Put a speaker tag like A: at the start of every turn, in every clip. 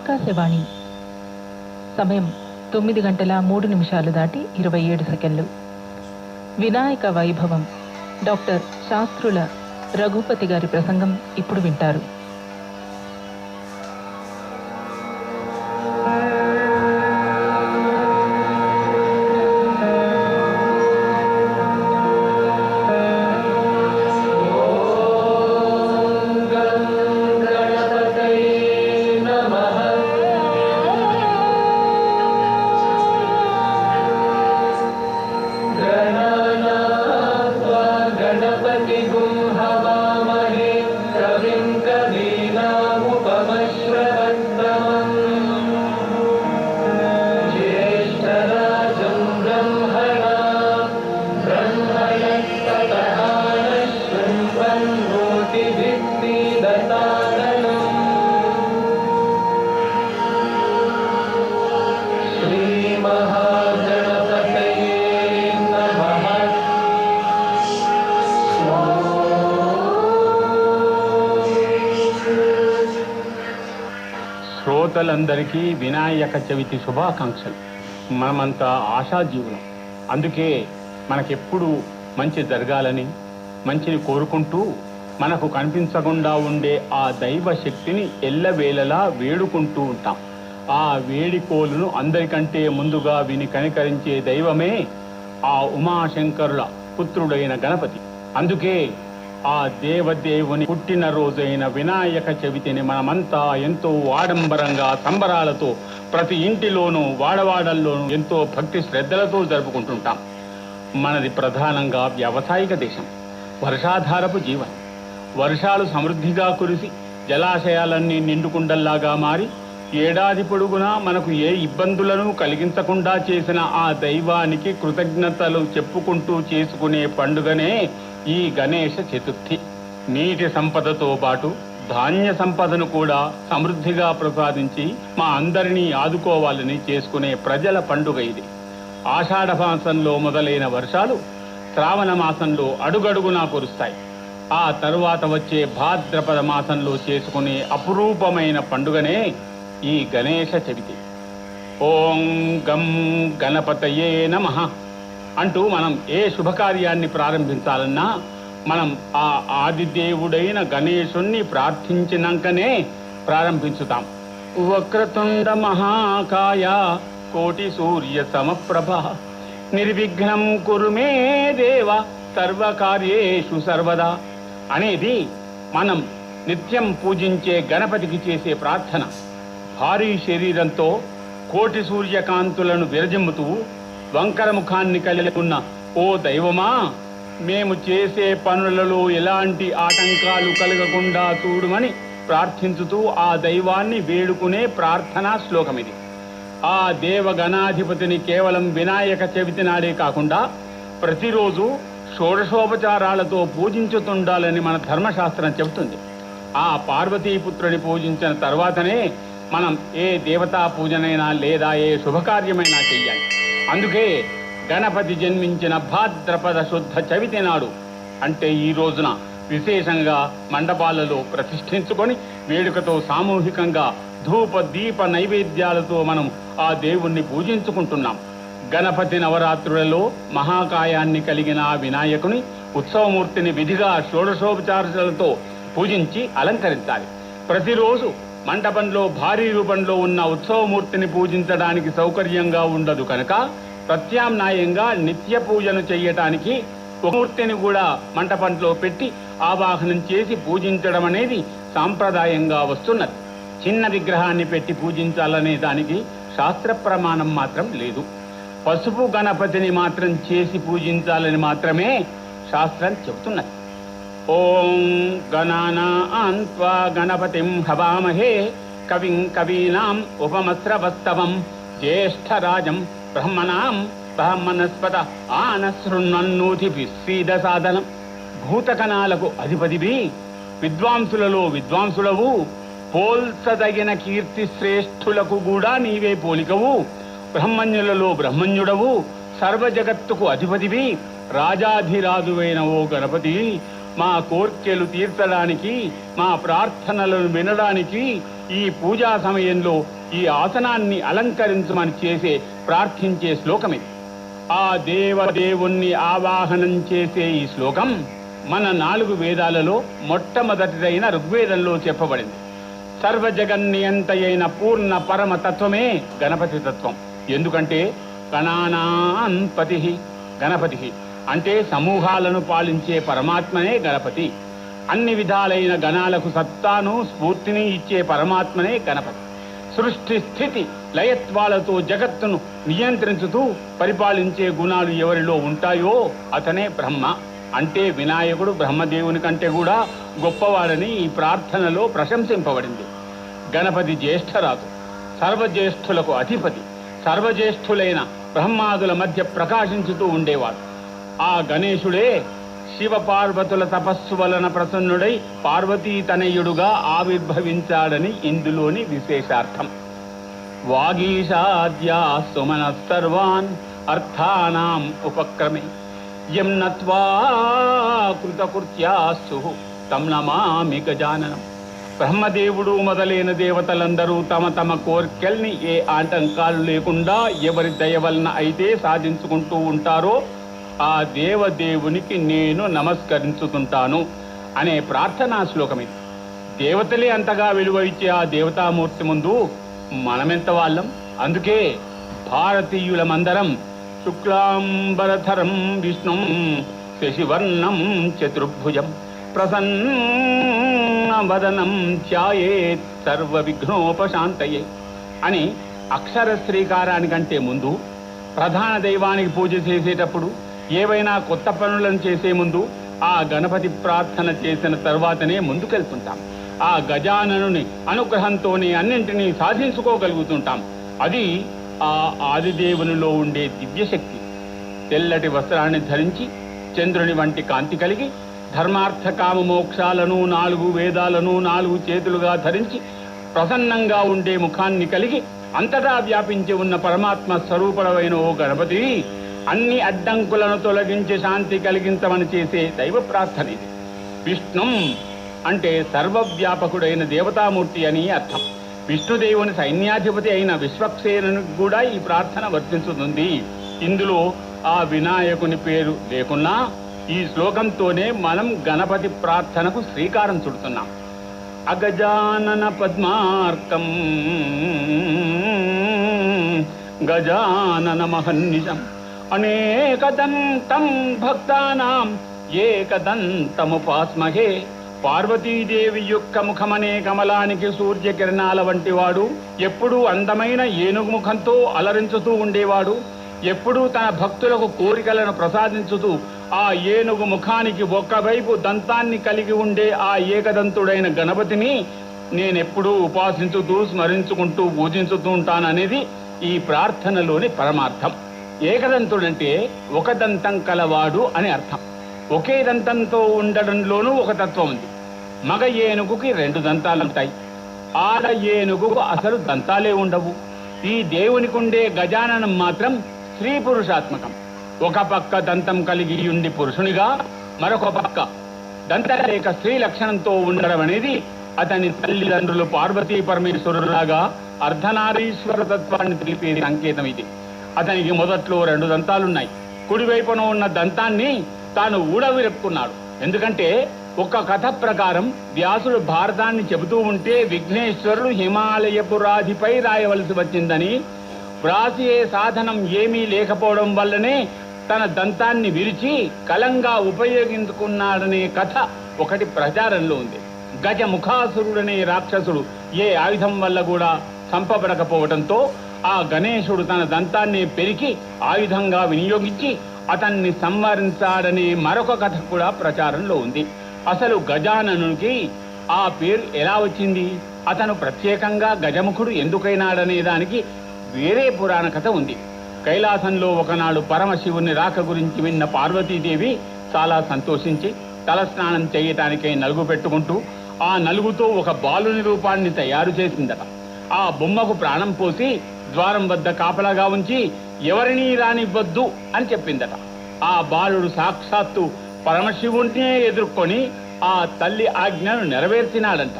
A: ఆకాశవాణి. సమయం తొమ్మిది గంటల మూడు నిమిషాలు దాటి ఇరవై ఏడు సెకండ్లు. వినాయక వైభవం. డాక్టర్ శాస్త్రుల రఘుపతి గారి ప్రసంగం ఇప్పుడు వింటారు.
B: శ్రోతలందరికీ వినాయక చవితి శుభాకాంక్షలు. మనమంతా ఆశాజీవులం. అందుకే మనకెప్పుడు మంచి జరగాలని మంచిని కోరుకుంటూ మనకు కనిపించకుండా ఉండే ఆ దైవ శక్తిని ఎల్లవేళలా వేడుకుంటూ ఉంటాం. ఆ వేడికోలును అందరికంటే ముందుగా విని కనికరించే దైవమే ఆ ఉమాశంకరుల పుత్రుడైన గణపతి. అందుకే ఆ దేవదేవుని పుట్టిన రోజైన వినాయక చవితిని మనమంతా ఎంతో ఆడంబరంగా సంబరాలతో ప్రతి ఇంటిలోనూ వాడవాడల్లోనూ ఎంతో భక్తి శ్రద్ధలతో జరుపుకుంటుంటాం. మనది ప్రధానంగా వ్యావసాయిక దేశం వర్షాధారపు జీవనం. వర్షాలు సమృద్ధిగా కురిసి జలాశయాలన్నీ నిండుకుండల్లాగా మారి ఏడాది పొడుగునా మనకు ఏ ఇబ్బందులను కలిగించకుండా చేసిన ఆ దైవానికి కృతజ్ఞతలు చెప్పుకుంటూ చేసుకునే పండుగనే ఈ గణేష చతుర్థి. నీటి సంపదతో పాటు ధాన్య సంపదను కూడా సమృద్ధిగా ప్రసాదించి మా అందరినీ ఆదుకోవాలని చేసుకునే ప్రజల పండుగ ఇది. ఆషాఢ మాసంలో మొదలైన వర్షాలు శ్రావణ మాసంలో అడుగడుగునా కురుస్తాయి. ఆ తరువాత వచ్చే భాద్రపద మాసంలో చేసుకునే అపురూపమైన పండుగనే ఈ గణేష చవితి. ఓం గం గణపతయే నమః. అంటూ మనం ఏ శుభకార్యాన్ని ప్రారంభించాలన్నా మనం ఆ ఆదిదేవుడైన గణేశుణ్ణి ప్రార్థించినాకనే ప్రారంభించుతాం. వక్రతుండ మహాకాయ కోటి సూర్య సమప్రభ. నిర్విఘ్నం కురుమే దేవ సర్వకార్యేషు సర్వదా అనేది మనం నిత్యం పూజించే గణపతికి చేసే ప్రార్థన. భారీ శరీరంతో కోటి సూర్యకాంతులను విరజిమ్ముతూ వంకర ముఖాన్ని కలిగి ఉన్న ఓ దైవమా మేము చేసే పనులలో ఎలాంటి ఆటంకాలు కలగకుండా చూడమని ప్రార్థించుతూ ఆ దైవాన్ని వేడుకునే ప్రార్థనా శ్లోకమిది ఆ దేవగణాధిపతిని కేవలం వినాయక చవితి నాడే కాకుండా ప్రతిరోజు షోడశోపచారాలతో పూజించుతుండాలని మన ధర్మశాస్త్రం చెబుతుంది. ఆ పార్వతీపుత్రుని పూజించిన తర్వాతనే మనం ఏ దేవతా పూజనైనా లేదా ఏ శుభకార్యమైనా చెయ్యాలి. అందుకే గణపతి జన్మించిన భాద్రపద శుద్ధ చవితి నాడు అంటే ఈ రోజున విశేషంగా మండపాలలో ప్రతిష్ఠించుకొని వేడుకతో సామూహికంగా ధూప దీప నైవేద్యాలతో మనం ఆ దేవుణ్ణి పూజించుకుంటున్నాం. గణపతి నవరాత్రులలో మహాకాయాన్ని కలిగిన ఆ వినాయకుని ఉత్సవమూర్తిని విధిగా షోడశోపచారాలతో పూజించి అలంకరించాలి. ప్రతిరోజు మండపంలో భారీ రూపంలో ఉన్న ఉత్సవమూర్తిని పూజించడానికి సౌకర్యంగా ఉండదు కనుక ప్రత్యామ్నాయంగా నిత్య పూజను చెయ్యటానికి ఒక మూర్తిని కూడా మంటపంలో పెట్టి ఆవాహనం చేసి పూజించడం అనేది సాంప్రదాయంగా వస్తున్నది. చిన్న విగ్రహాన్ని పెట్టి పూజించాలనే దానికి శాస్త్ర ప్రమాణం మాత్రం లేదు. పసుపు గణపతిని మాత్రం చేసి పూజించాలని మాత్రమే శాస్త్రం చెబుతున్నది ఓం గణానాన్వా గణపతిం హవామహే. కవిం కవీనాం ఉపమస్రవస్తవం జ్యేష్ఠరాజం బ్రహ్మణాం బ్రహ్మణస్పద ఆనశృణ్వన్నూతి సీద సాధనం భూతకణాలకు అధిపతివి విద్వాంసులలో విద్వాంసులవు. పోల్చదగిన కీర్తి శ్రేష్ఠులకు కూడా నీవే పోలికవు. బ్రహ్మణ్యులలో బ్రహ్మణ్యుడవు సర్వ జగత్తుకు అధిపతివి రాజాధిరాజువైన ఓ గణపతి. మా కోర్కెలు తీర్చడానికి మా ప్రార్థనలను వినడానికి ఈ పూజా సమయంలో ఈ ఆసనాన్ని అలంకరించమని చేసే ప్రార్థించే శ్లోకం ఇది ఆ దేవదేవుణ్ణి ఆవాహనం చేసే ఈ శ్లోకం మన నాలుగు వేదాలలో మొట్టమొదటిదైన ఋగ్వేదంలో చెప్పబడింది. సర్వజగన్నియంత అయిన పూర్ణ పరమ తత్వమే గణపతి తత్వం. ఎందుకంటే గణానాంపతి గణపతి. అంటే సమూహాలను పాలించే పరమాత్మనే గణపతి. అన్ని విధాలైన గణాలకు సత్తాను స్ఫూర్తిని ఇచ్చే పరమాత్మనే గణపతి. సృష్టి స్థితి లయత్వాలతో జగత్తును నియంత్రించుతూ పరిపాలించే గుణాలు ఎవరిలో ఉంటాయో అతనే బ్రహ్మ. అంటే వినాయకుడు బ్రహ్మదేవుని కంటే కూడా గొప్పవాడని ఈ ప్రార్థనలో ప్రశంసింపబడింది. గణపతి జ్యేష్ఠరాజు సర్వజ్యేష్ఠులకు అధిపతి సర్వజ్యేష్ఠులైన బ్రహ్మాదుల మధ్య ప్రకాశించుతూ ఉండేవాడు. ఆ గణేశుడే శివ పార్వతుల తపస్సు వలన ప్రసన్నుడై పార్వతీ తనయుడుగా ఆవిర్భవించాడని ఇందులోని విశేషార్థం. వాగీషాద్యా సుమన సర్వాన్ అర్థానాం ఉపక్రమే. యం నత్వా కృతకృత్యాస్తు తం నమామి గజాననం. బ్రహ్మదేవుడు మొదలైన దేవతలందరూ తమ తమ కోర్కెల్ని ఏ ఆటంకాలు లేకుండా ఎవరి దయ వలన అయితే సాధించుకుంటూ ఉంటారో ఆ దేవదేవునికి నేను నమస్కరించుకుంటాను అనే ప్రార్థనా శ్లోకం ఇది దేవతలే అంతగా విలువ ఇచ్చే ఆ దేవతామూర్తి ముందు మనమెంత వాళ్ళం? అందుకే భారతీయులమందరం శుక్లాంబరధరం విష్ణుం శశివర్ణం చతుర్భుజం ప్రసన్నవదనం ధ్యాయేత్ సర్వ విఘ్నోపశాంతయే అని అక్షర శ్రీకారానికంటే ముందు ప్రధాన దైవానికి పూజ చేసేటప్పుడు ఏవైనా కొత్త పనులను చేసే ముందు ఆ గణపతి ప్రార్థన చేసిన తర్వాతనే ముందుకెళ్తుంటాం. ఆ గజాననుని అనుగ్రహంతోనే అన్నింటినీ సాధించుకోగలుగుతుంటాం. అది ఆ ఆదిదేవునిలో ఉండే దివ్యశక్తి. తెల్లటి వస్త్రాన్ని ధరించి చంద్రుని వంటి కాంతి కలిగి ధర్మార్థ కామ మోక్షాలను నాలుగు వేదాలను నాలుగు చేతులుగా ధరించి ప్రసన్నంగా ఉండే ముఖాన్ని కలిగి అంతటా వ్యాపించి ఉన్న పరమాత్మ స్వరూపడమైన ఓ గణపతి అన్ని అడ్డంకులను తొలగించి శాంతి కలిగించమని చేసే దైవ ప్రార్థన ఇది. విష్ణుం అంటే సర్వవ్యాపకుడైన దేవతామూర్తి అని అర్థం. విష్ణుదేవుని సైన్యాధిపతి అయిన విశ్వక్సేనునికి కూడా ఈ ప్రార్థన వర్తించుతుంది. ఇందులో ఆ వినాయకుని పేరు లేకున్నా ఈ శ్లోకంతోనే మనం గణపతి ప్రార్థనకు శ్రీకారం చుడుతున్నాం. అగజానన పద్మార్కం గజానన మహన్నిజం అనేకదంతం భక్తానాం ఏకదంతముపాస్మహే. పార్వతీదేవి యొక్క ముఖమనే కమలానికి సూర్యకిరణాల వంటి వాడు ఎప్పుడూ అందమైన ఏనుగు ముఖంతో అలరించుతూ ఉండేవాడు. ఎప్పుడూ తన భక్తులకు కోరికలను ప్రసాదించుతూ ఆ ఏనుగు ముఖానికి ఒక్కవైపు దంతాన్ని కలిగి ఉండే ఆ ఏకదంతుడైన గణపతిని నేనెప్పుడూ ఉపాసించుతూ స్మరించుకుంటూ పూజించుతూ ఉంటాననేది ఈ ప్రార్థనలోని పరమార్థం. ఏకదంతుడంటే ఒక దంతం కలవాడు అని అర్థం. ఒకే దంతంతో ఉండడంలోనూ ఒక తత్వం ఉంది. మగ ఏనుగుకి రెండు దంతాలుంటాయి ఆడ ఏనుగుకు అసలు దంతాలే ఉండవు. ఈ దేవునికి ఉండే గజాననం మాత్రం స్త్రీ పురుషాత్మకం. ఒక పక్క దంతం కలిగి ఉండి పురుషునిగా మరొక పక్క దంతరేఖ స్త్రీ లక్షణంతో ఉండడం అనేది అతని తల్లిదండ్రులు పార్వతీ పరమేశ్వరులాగా అర్ధనారీశ్వర తత్వాన్ని తెలిపే సంకేతం ఇది. అతనికి మొదట్లో రెండు దంతాలున్నాయి. కుడివైపున ఉన్న దంతాన్ని తాను ఊడవిరెప్పుకున్నాడు ఎందుకంటే ఒక కథ ప్రకారం వ్యాసుడు భారతాన్ని చెబుతూ ఉంటే విఘ్నేశ్వరుడు హిమాలయపు రాధిపై రాయవలసి వచ్చిందని వ్రాసియే సాధనం ఏమీ లేకపోవడం వల్లనే తన దంతాన్ని విరిచి కలంగా ఉపయోగించుకున్నాడనే కథ ఒకటి ప్రచారంలో ఉంది. గజ ముఖాసురుడనే రాక్షసుడు ఏ ఆయుధం వల్ల కూడా చంపబడకపోవడంతో ఆ గణేశుడు తన దంతాన్ని పెరికి ఆయుధంగా వినియోగించి అతన్ని సంవరించాడనే మరొక కథ కూడా ప్రచారంలో ఉంది. అసలు గజాననునికి ఆ పేరు ఎలా వచ్చింది? అతను ప్రత్యేకంగా గజముఖుడు ఎందుకైనాడనే దానికి వేరే పురాణ కథ ఉంది. కైలాసంలో ఒకనాడు పరమశివుని రాక గురించి విన్న పార్వతీదేవి చాలా సంతోషించి తలస్నానం చేయటానికై నలుగు పెట్టుకుంటూ ఆ నలుగుతో ఒక బాలుని రూపాన్ని తయారు చేసిందట. ఆ బొమ్మకు ప్రాణం పోసి ద్వారం వద్ద కాపలాగా ఉంచి ఎవరినీ రానివ్వద్దు అని చెప్పిందట. ఆ బాలుడు సాక్షాత్తు పరమశివుడినే ఎదుర్కొని ఆ తల్లి ఆజ్ఞను నెరవేర్చినాడంట.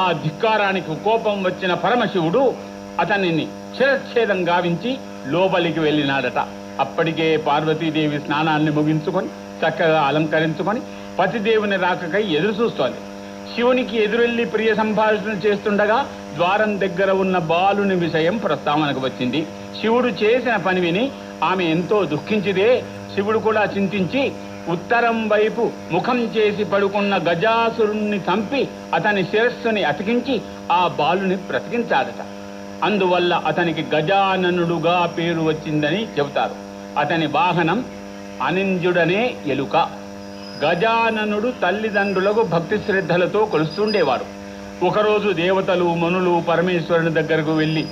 B: ఆ ధిక్కారానికి కోపం వచ్చిన పరమశివుడు అతనిని చిరచ్ఛేదం గావించి లోపలికి వెళ్ళినాడట. అప్పటికే పార్వతీదేవి స్నానాన్ని ముగించుకొని చక్కగా అలంకరించుకొని పతిదేవుని రాకకై ఎదురు చూస్తోంది శివునికి ఎదురెళ్ళి ప్రియ సంభాషణ చేస్తుండగా ద్వారం దగ్గర ఉన్న బాలుని విషయం ప్రస్తావనకు వచ్చింది. శివుడు చేసిన పని విని ఆమె ఎంతో దుఃఖించిదే. శివుడు కూడా చింతించి ఉత్తరం వైపు ముఖం చేసి పడుకున్న గజాసురుణ్ణి చంపి అతని శిరస్సుని అతికించి ఆ బాలుని బ్రతికించాడట అందువల్ల అతనికి గజాననుడుగా పేరు వచ్చిందని చెబుతారు. అతని వాహనం అనింజుడనే ఎలుక. గజాననుడు తల్లిదండ్రులకు భక్తి శ్రద్ధలతో కొలుస్తుండేవాడు. ఒకరోజు దేవతలు మనులు పరమేశ్వరుని దగ్గరకు వెళ్ళి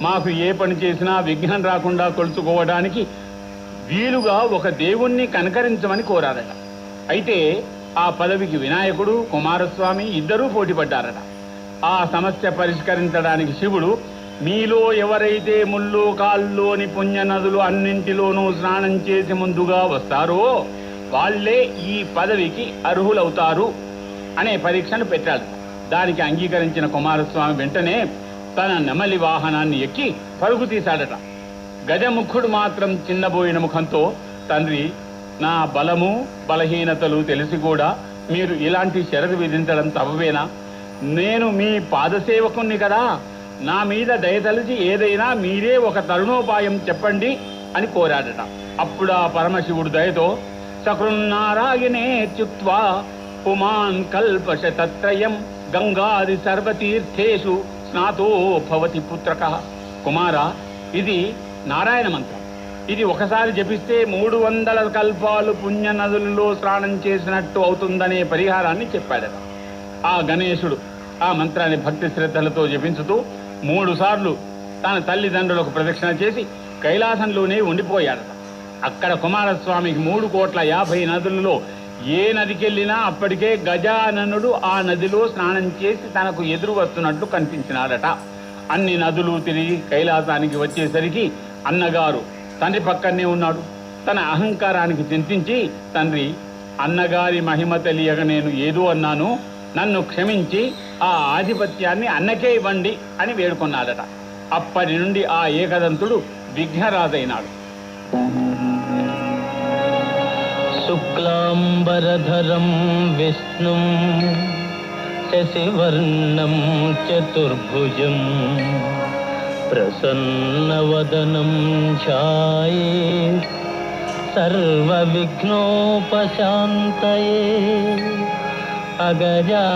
B: మాకు ఏ పని చేసినా విఘ్నం రాకుండా కొలుచుకోవడానికి వీలుగా ఒక దేవుణ్ణి కనకరించమని కోరారట. అయితే ఆ పదవికి వినాయకుడు కుమారస్వామి ఇద్దరూ పోటీపడ్డారట. ఆ సమస్య పరిష్కరించడానికి శివుడు మీలో ఎవరైతే ముళ్ళు కాల్లోని పుణ్య నదులు అన్నింటిలోనూ స్నానం చేసి ముందుగా వస్తారో వాళ్ళే ఈ పదవికి అర్హులవుతారు అనే పరీక్షను పెట్టాడు. దానికి అంగీకరించిన కుమారస్వామి వెంటనే తన నెమలి వాహనాన్ని ఎక్కి పరుగు తీశాడట. గజముఖుడు మాత్రం చిన్నబోయిన ముఖంతో తండ్రి నా బలము బలహీనతలు తెలిసి కూడా మీరు ఇలాంటి షరతు విధించడం తవ్వేనా నేను మీ పాదసేవకుణ్ణి కదా. నా మీద దయతలిచి ఏదైనా మీరే ఒక తరుణోపాయం చెప్పండి అని కోరాడట. అప్పుడు ఆ పరమశివుడు దయతో సకృన్నారాయణే చుత్వా పుమాన్ కల్పశతత్రయం గంగాది సర్వతీర్థేషు స్నాతో భవతి పుత్రక. కుమార ఇది నారాయణ మంత్రం. ఇది ఒకసారి జపిస్తే మూడు వందల కల్పాలు పుణ్య నదుల్లో స్నానం చేసినట్టు అవుతుందనే పరిహారాన్ని చెప్పాడట. ఆ గణేశుడు ఆ మంత్రాన్ని భక్తి శ్రద్ధలతో జపించుతూ మూడు సార్లు తన తల్లిదండ్రులకు ప్రదక్షిణ చేసి కైలాసంలోనే ఉండిపోయాడట. అక్కడ కుమారస్వామికి మూడు కోట్ల యాభై నదులలో ఏ నదికెళ్ళినా అప్పటికే గజాననుడు ఆ నదిలో స్నానం చేసి తనకు ఎదురు వస్తున్నట్లు కనిపించినాడట. అన్ని నదులు తిరిగి కైలాసానికి వచ్చేసరికి అన్నగారు తండ్రి పక్కనే ఉన్నాడు. తన అహంకారానికి చింతించి తండ్రి అన్నగారి మహిమ తెలియక నేను ఏదో అన్నాను. నన్ను క్షమించి ఆ ఆధిపత్యాన్ని అన్నకే ఇవ్వండి అని వేడుకున్నాడట. అప్పటి నుండి ఆ ఏకదంతుడు విఘ్నరాజైనాడు.
C: శుక్లాంబరధరం విష్ణుం శశివర్ణం చతుర్భుజం ప్రసన్నవదనం ఛాయే సర్వవిఘ్నోపశాంతయే అగజా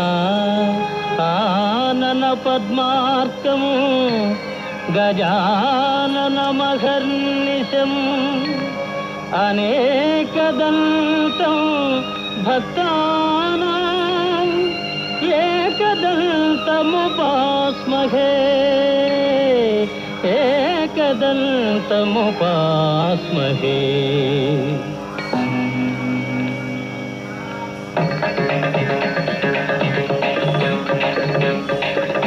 C: ఆనన పద్మార్కము గజాననమహర్నిశం అనేకదంతం భక్తానాం ఏకదంతముపాస్మహే ఏకదంతముపాస్మహే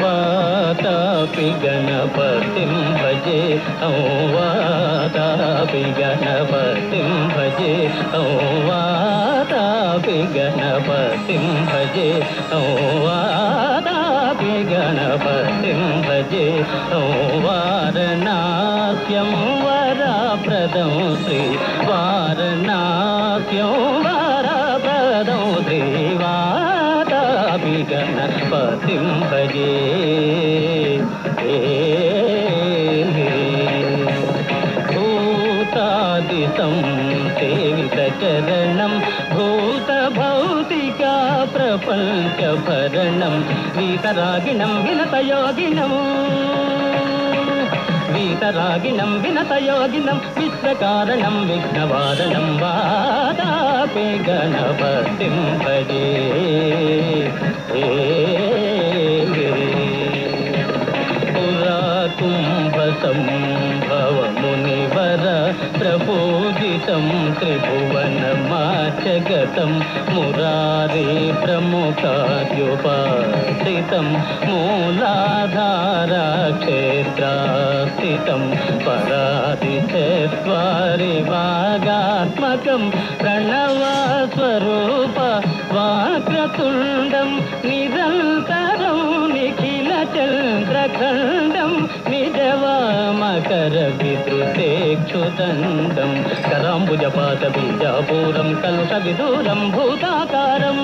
C: వాతాపి గణపతిం భజే ఔ వాతాపి గణపతిం భజే ఔ వాతాపి గణపతిం భజే ఔ వాతాపి వీతరాగిణం వినతయోగినం. వీతరాగిణం వినతయోగినం విశ్వకారణం విఘ్నవారణం వాదాపే గణపతిం భజే ఏ ప్రబోధితం త్రిభువనమాచగతం कार्ये प्रमुखार्युपासितं मूलाधारक्षेत्रास्थितं परादिचत्वारि वागात्मकं प्रणवस्वरूप वाक्रतुण्डं निरन्तरं निखिलचन्द्रखण्डं निजवामकरवि అచ్యుతండం కరాంబుజపాత బీజాపూరం కలుష విదూరం భూతాకారం.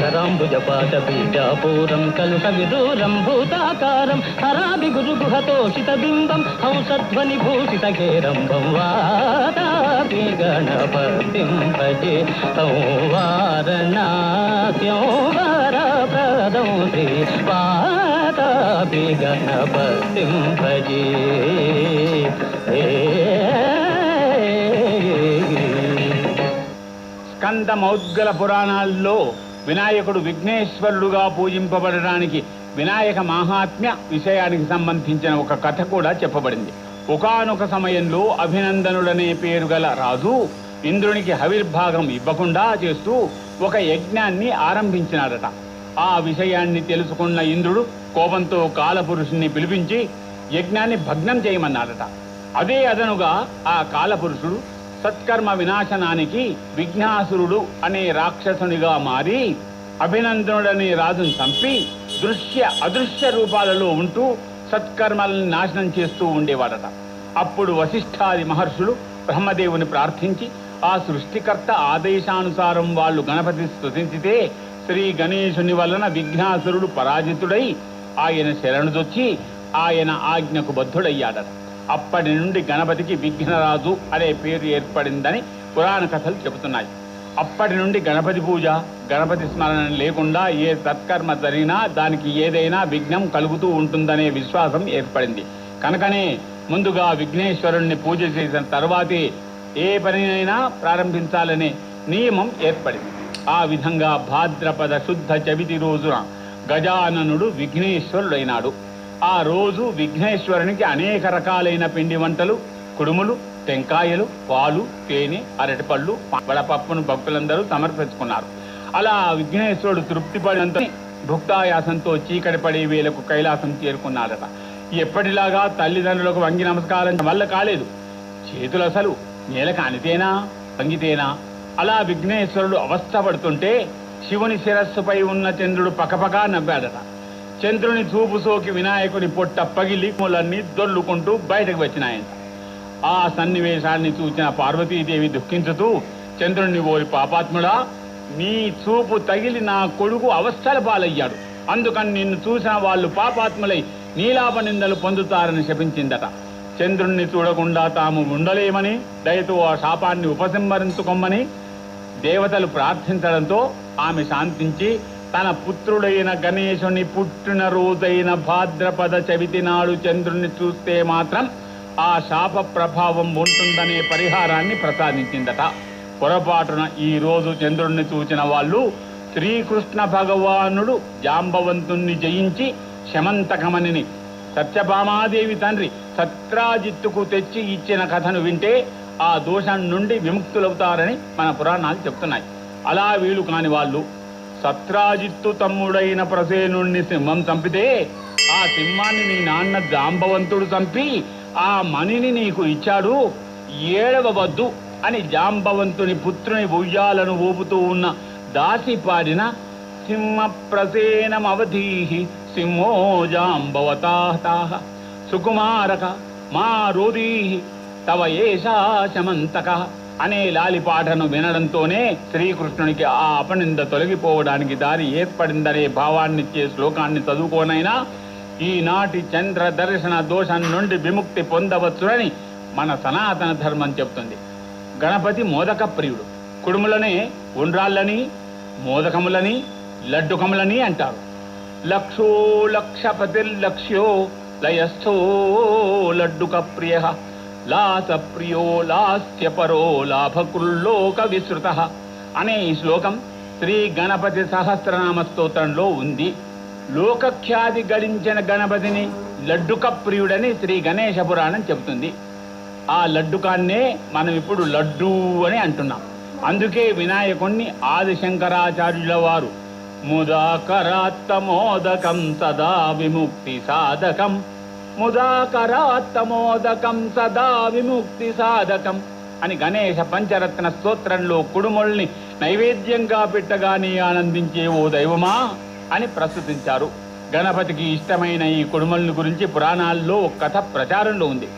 C: కరాంబుజపాత బీజాపూరం కలుష విదూరం భూతాకారం. హరాది గురు గుహతోషిత బింబం హంసధ్వని భూషిత కేరంబం వాతాపి గణపతిం భజే తం వారణాస్యం వరప్రదం శ్రీ ప్రతాపి గణపతిం భజే
B: స్కంద మౌద్గల పురాణాల్లో వినాయకుడు విఘ్నేశ్వరుడుగా పూజింపబడడానికి వినాయక మాహాత్మ్య విషయానికి సంబంధించిన ఒక కథ కూడా చెప్పబడింది. ఒకానొక సమయంలో అభినందనుడనే పేరు గల రాజు ఇంద్రునికి హవిర్భాగం ఇవ్వకుండా చేస్తూ ఒక యజ్ఞాన్ని ఆరంభించినాడట. ఆ విషయాన్ని తెలుసుకున్న ఇంద్రుడు కోపంతో కాలపురుషుణ్ణి పిలిపించి యజ్ఞాన్ని భగ్నం చేయమన్నాడట. అదే అదనుగా ఆ కాలపురుషుడు సత్కర్మ వినాశనానికి విఘ్నాసురుడు అనే రాక్షసునిగా మారి అభినందనుడనే రాజును చంపి దృశ్య అదృశ్య రూపాలలో ఉంటూ సత్కర్మలను నాశనం చేస్తూ ఉండేవాడట. అప్పుడు వశిష్ఠాది మహర్షులు బ్రహ్మదేవుని ప్రార్థించి ఆ సృష్టికర్త ఆదేశానుసారం వాళ్ళు గణపతి స్థుతించితే శ్రీ గణేశుని వలన విఘ్నాసురుడు పరాజితుడై ఆయన శరణుదొచ్చి ఆయన ఆజ్ఞకు బద్ధుడయ్యాడట. అప్పటి నుండి గణపతికి విఘ్నరాజు అనే పేరు ఏర్పడిందని పురాణ కథలు చెబుతున్నాయి. అప్పటి నుండి గణపతి పూజ గణపతి స్మరణ లేకుండా ఏ సత్కర్మ జరిగినా దానికి ఏదైనా విఘ్నం కలుగుతూ ఉంటుందనే విశ్వాసం ఏర్పడింది. కనుకనే ముందుగా విఘ్నేశ్వరుణ్ణి పూజ చేసిన తర్వాతే ఏ పనినైనా ప్రారంభించాలనే నియమం ఏర్పడింది. ఆ విధంగా భాద్రపద శుద్ధ చవితి రోజున గజాననుడు విఘ్నేశ్వరుడైనాడు. ఆ రోజు విఘ్నేశ్వరునికి అనేక రకాలైన పిండి వంటలు కుడుములు టెంకాయలు పాలు తేనె అరటిపళ్ళు వడపప్పును భక్తులందరూ సమర్పించుకున్నారు. అలా విఘ్నేశ్వరుడు తృప్తి పడినంత భుక్తాయాసంతో చీకటి పడే వేలకు కైలాసం చేరుకున్నాడట. ఎప్పటిలాగా తల్లిదండ్రులకు వంగి నమస్కారం వల్ల కాలేదు. చేతులు అసలు నేలకు అనితేనా వంగితేనా? అలా విఘ్నేశ్వరుడు అవస్థపడుతుంటే శివుని శిరస్సుపై ఉన్న చంద్రుడు పకపకా నవ్వాడట. చంద్రుని చూపు సోకి వినాయకుని పొట్ట పగిలి మూలన్నీ దొర్లుకుంటూ బయటకు వచ్చినాయంట. ఆ సన్నివేశాన్ని చూచిన పార్వతీదేవి దుఃఖించుతూ చంద్రుణ్ణి ఓరి పాపాత్ముడా నీ చూపు తగిలి నా కొడుకు అవస్థల పాలయ్యాడు. అందుకని నిన్ను చూసిన వాళ్ళు పాపాత్ములై నీలాప నిందలు పొందుతారని శపించిందట. చంద్రుణ్ణి చూడకుండా తాము ఉండలేమని దయతో ఆ శాపాన్ని ఉపసంహరించుకోమని దేవతలు ప్రార్థించడంతో ఆమె శాంతించి తన పుత్రుడైన గణేశుని పుట్టిన రోజైన భాద్రపద చవితి నాడు చంద్రుణ్ణి చూస్తే మాత్రం ఆ శాప ప్రభావం ఉంటుందనే పరిహారాన్ని ప్రసాదించిందట. పొరపాటున ఈ రోజు చంద్రుణ్ణి చూచిన వాళ్ళు శ్రీకృష్ణ భగవానుడు జాంబవంతుణ్ణి జయించి శమంతకమణిని సత్యభామాదేవి తండ్రి సత్రాజిత్తుకు తెచ్చి ఇచ్చిన కథను వింటే ఆ దోషం నుండి విముక్తులవుతారని మన పురాణాలు చెప్తున్నాయి. అలా వీలు కాని వాళ్ళు సత్రాజిత్తు తమ్ముడైన ప్రసేనుణ్ణి సింహం చంపితే ఆ సింహాన్ని నీ నాన్న జాంబవంతుడు చంపి ఆ మణిని నీకు ఇచ్చాడు ఏడవవద్దు అని జాంబవంతుని పుత్రుని ఉయ్యాలను ఊపుతూ ఉన్న దాసి పాడిన సింహ ప్రసేనమవధీహి సింహో జాంబవతాహ సుకుమారక మా రోదీహి తవ ఏషా శమంతక అనే లాలిపాటను వినడంతోనే శ్రీకృష్ణునికి ఆ అపనింద తొలగిపోవడానికి దారి ఏర్పడిందనే భావాన్నిచ్చే శ్లోకాన్ని చదువుకోనైనా ఈనాటి చంద్ర దర్శన దోషం నుండి విముక్తి పొందవచ్చునని మన సనాతన ధర్మం చెప్తుంది. గణపతి మోదక ప్రియుడు. కుడుములనే ఉండ్రాళ్ళని మోదకములని లడ్డుకములని అంటారు. లక్షో లక్షపతిర్లక్ష్యో లయస్థో లడ్డుక ప్రియ లాస ప్రియో లాస్యపరో లాభకుల్లోక విస్తృత అనే ఈ శ్లోకం శ్రీ గణపతి సహస్రనామ స్తోత్రంలో ఉంది. లోకఖ్యాతి గడించిన గణపతిని లడ్డుక ప్రియుడని శ్రీ గణేశ పురాణం చెబుతుంది. ఆ లడ్డుకాన్నే మనం ఇప్పుడు లడ్డు అని అంటున్నాం. అందుకే వినాయకుణ్ణి ఆదిశంకరాచార్యుల వారు ముదాకరాత్తమోదకం సదా విముక్తి సాధకం. ముదాకరాత్తమోదకం సదా విముక్తి సాధకం అని గణేశ పంచరత్న స్తోత్రంలో కుడుముల్ని నైవేద్యంగా పెట్టగానే ఆనందించే ఓ దైవమా అని ప్రస్తుతించారు. గణపతికి ఇష్టమైన ఈ కుడుమల్ని గురించి పురాణాల్లో ఒక కథ ప్రచారంలో ఉంది.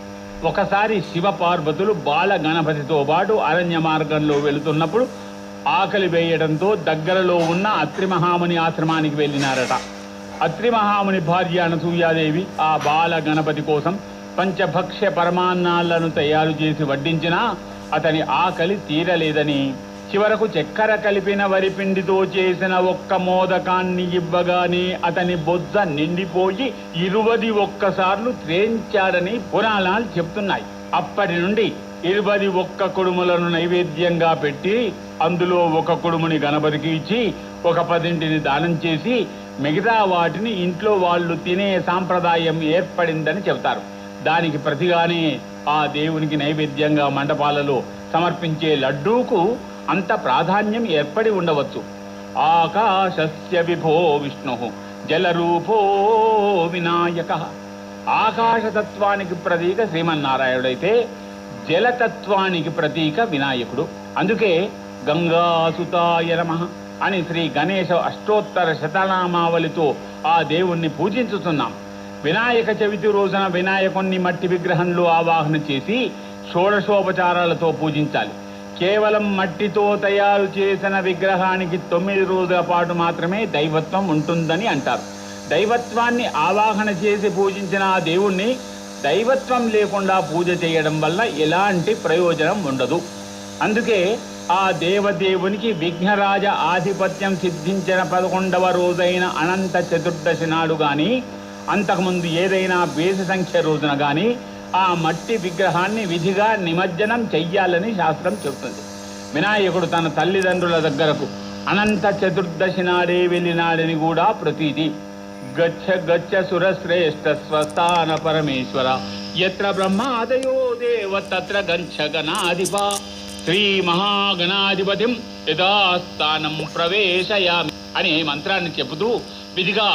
B: ఒకసారి శివ పార్వతులు బాల గణపతితో పాటు అరణ్య మార్గంలో వెళుతున్నప్పుడు ఆకలి వేయడంతో దగ్గరలో ఉన్న అత్రిమహాముని ఆశ్రమానికి వెళ్ళినారట. అత్రి మహాముని భార్య అనసూయాదేవి ఆ బాల గణపతి కోసం పంచభక్ష్య పరమాన్నాలను తయారు చేసి వడ్డించినా అతని ఆకలి తీరలేదని. చివరకు చక్కెర కలిపిన వరిపిండితో చేసిన ఒక్క మోదకాన్ని ఇవ్వగానే అతని బొజ్జ నిండిపోయి ఇరువది ఒక్కసార్లు త్రేంచాడని పురాణాలు చెప్తున్నాయి. అప్పటి నుండి ఇరువది ఒక్క కుడుములను నైవేద్యంగా పెట్టి అందులో ఒక కుడుముని గణపతికి ఇచ్చి ఒక పదింటిని దానం చేసి మిగతా వాటిని ఇంట్లో వాళ్ళు తినే సాంప్రదాయం ఏర్పడిందని చెబుతారు. దానికి ప్రతిగానే ఆ దేవునికి నైవేద్యంగా మండపాలలో సమర్పించే లడ్డూకు అంత ప్రాధాన్యం ఏర్పడి ఉండవచ్చు. ఆకాశస్య విభో విష్ణు జలరూపో వినాయక. ఆకాశతత్వానికి ప్రతీక శ్రీమన్నారాయణుడైతే జలతత్వానికి ప్రతీక వినాయకుడు. అందుకే గంగాసుతాయ నమః. అని శ్రీ గణేశ అష్టోత్తర శతనామావళితో ఆ దేవుణ్ణి పూజించుతున్నాం. వినాయక చవితి రోజున వినాయకుణ్ణి మట్టి విగ్రహంలో ఆవాహన చేసి షోడశోపచారాలతో పూజించాలి. కేవలం మట్టితో తయారు చేసిన విగ్రహానికి తొమ్మిది రోజుల పాటు మాత్రమే దైవత్వం ఉంటుందని అంటారు. దైవత్వాన్ని ఆవాహన చేసి పూజించిన ఆ దేవుణ్ణి దైవత్వం లేకుండా పూజ చేయడం వల్ల ఎలాంటి ప్రయోజనం ఉండదు. అందుకే ఆ దేవదేవునికి విఘ్నరాజ ఆధిపత్యం సిద్ధించిన పదకొండవ రోజైన అనంత చతుర్దశి నాడు గాని అంతకుముందు ఏదైనా బేసి సంఖ్య రోజున గాని ఆ మట్టి విగ్రహాన్ని విధిగా నిమజ్జనం చెయ్యాలని శాస్త్రం చెబుతుంది. వినాయకుడు తన తల్లిదండ్రుల దగ్గరకు అనంత చతుర్దశి నాడే వెళ్ళినాడని కూడా ప్రతీది గచ్చ గచ్చ సురశ్రేష్ఠ స్వస్థాన పరమేశ్వర ఎత్ర బ్రహ్మాదయో దేవ తత్ర గంచ గణాధిపా. శ్రీ మహాగణాధిపతిం యథాస్థానం ప్రవేశయామి అనే మంత్రాన్ని చెబుతూ విధిగా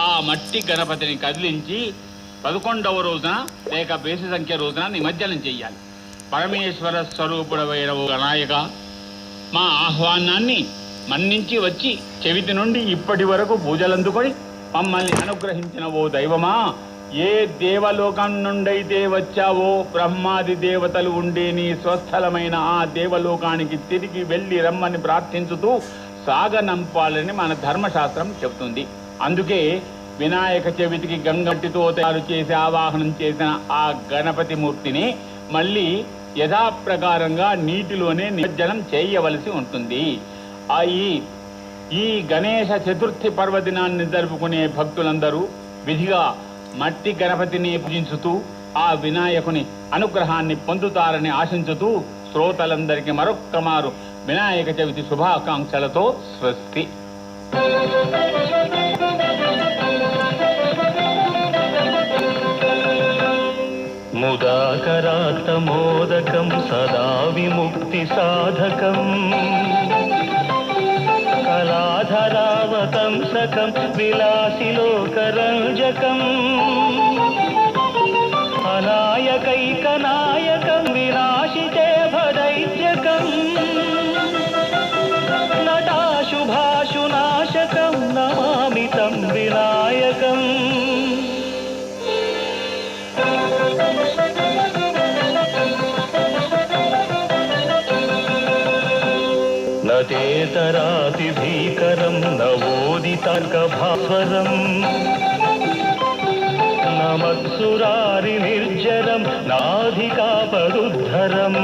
B: ఆ మట్టి గణపతిని కదిలించి పదకొండవ రోజున లేక బేసి సంఖ్య రోజున నిమజ్జనం చెయ్యాలి. పరమేశ్వర స్వరూపుడమైన ఓ గణాయక మా ఆహ్వానాన్ని మన్నించి వచ్చి చెవిటి నుండి ఇప్పటి వరకు పూజలందుకొని మమ్మల్ని అనుగ్రహించిన ఓ దైవమా? ఏ దేవలోకం నుండైతే వచ్చావో బ్రహ్మాది దేవతలు ఉండే నీ స్వస్థలమైన ఆ దేవలోకానికి తిరిగి వెళ్ళి రమ్మని ప్రార్థించుతూ సాగనంపాలని మన ధర్మశాస్త్రం చెబుతుంది. అందుకే వినాయక చవితికి గంగట్టితో తయారు చేసి ఆవాహనం చేసిన ఆ గణపతి మూర్తిని మళ్ళీ యథాప్రకారంగా నీటిలోనే నిమజ్జనం చేయవలసి ఉంటుంది. అయి ఈ ఈ చతుర్థి పర్వదినాన్ని జరుపుకునే భక్తులందరూ విధిగా మట్టి గణపతిని పూజించుతూ ఆ వినాయకుని అనుగ్రహాన్ని పొందుతారని ఆశించుతూ శ్రోతలందరికీ మరొక్క మారు వినాయక చవితి శుభాకాంక్షలతో స్వస్తి.
D: ముదాకరాత్తమోదకం సదా విముక్తి సాధకం. కళాధరావతంసకం విలాసిలోకరంజకం అనాయకైకనాయకం వినాశితే భదైత్యకం నటాశుభాశునాశకం నమామి తం వినాయకం. నతేతరాతిభీకరం संतान का भावरम नमत्सुरारी निर्जरम नाधिका नाधिकापरुद्धरम्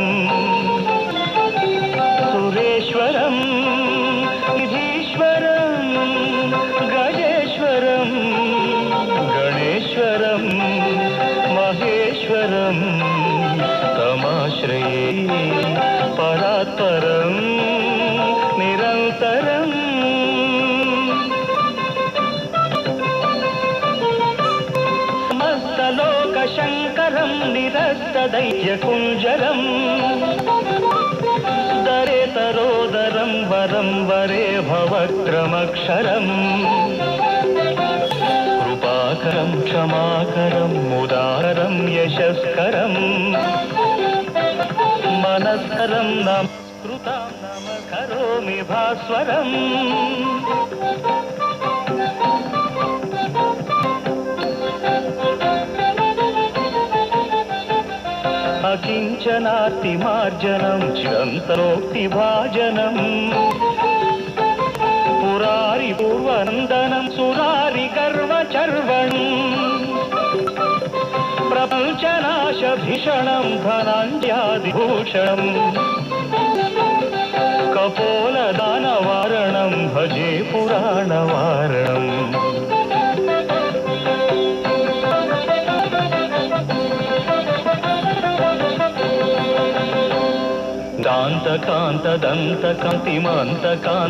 D: दैत्यकुञ्जरम् दरेतरोदरं वरं वरे भवक्रमक्षरम्। कृपाकरं क्षमाकरम् उदारं यशस्करम्। मनस्करं नमस्कृतां नम करोमि भास्वरम्। जातिमार्जनं चिरन्तरोक्ति भाजनम्। पुरारि पूर्वनन्दनं सुरारि कर्मचर्वणम् कपोल दान वारणम भजे पुराणवारणम्। కపోల దానవారణం భజే పురాణవారణం కాంతిమాంత కాంత